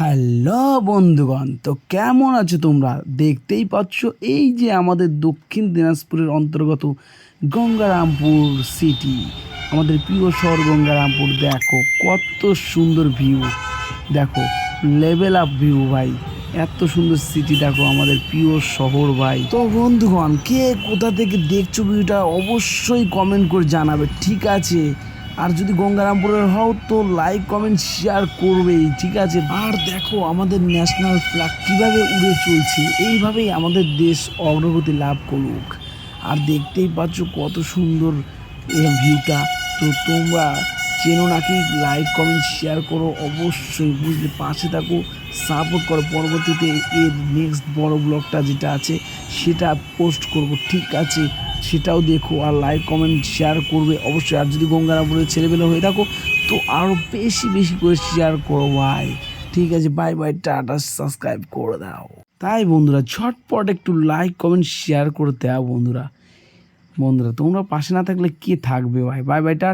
Hello বন্ধুগণ, তো কেমন আছো তোমরা? দেখতেই পাচ্ছ এই যে আমাদের দক্ষিণ দিনাজপুরের অন্তর্গত গঙ্গারামপুর সিটি আমাদের প্রিয় শহর গঙ্গারামপুর, দেখো কত সুন্দর ভিউ দেখো লেভেল আপ ভিউ ভাই, এত সুন্দর সিটি দেখো আমাদের প্রিয় শহর ভাই। তো বন্ধুগণ, কে কোথা থেকে দেখছ ভিউটা অবশ্যই কমেন্ট করে জানাবে, ঠিক আছে? আর যদি গঙ্গারামপুরের হও তো লাইক কমেন্ট শেয়ার করবেই, ঠিক আছে? আর দেখো, আমাদের ন্যাশনাল ফ্ল্যাগ কীভাবে উড়ে চলছে, এইভাবেই আমাদের দেশ অগ্রগতি লাভ করুক। আর দেখতেই পাচ্ছ কত সুন্দর ভিউটা তো তোমরা চেনো নাকি লাইক কমেন্ট শেয়ার করো, অবশ্যই বুঝলে, পাশে থাকো সাপোর্ট করো। পরবর্তীতে এর নেক্সট বড় ব্লগটা যেটা আছে, সেটা পোস্ট করব, ঠিক আছে? সেটাও দেখো আর লাইক কমেন্ট শেয়ার করবে অবশ্যই। আর যদি গঙ্গারামপুরের ছেলেবেলা হয়ে থাকো, তো আরও বেশি বেশি করে শেয়ার করো ভাই। ঠিক আছে বাই বাই টাটা সাবস্ক্রাইব করে দাও। তাই বন্ধুরা, ঝটপট একটু লাইক কমেন্ট শেয়ার করতে দাও বন্ধুরা। বন্ধুরা, তোমরা পাশে না থাকলে কে থাকবে ভাই? Bye bye tata.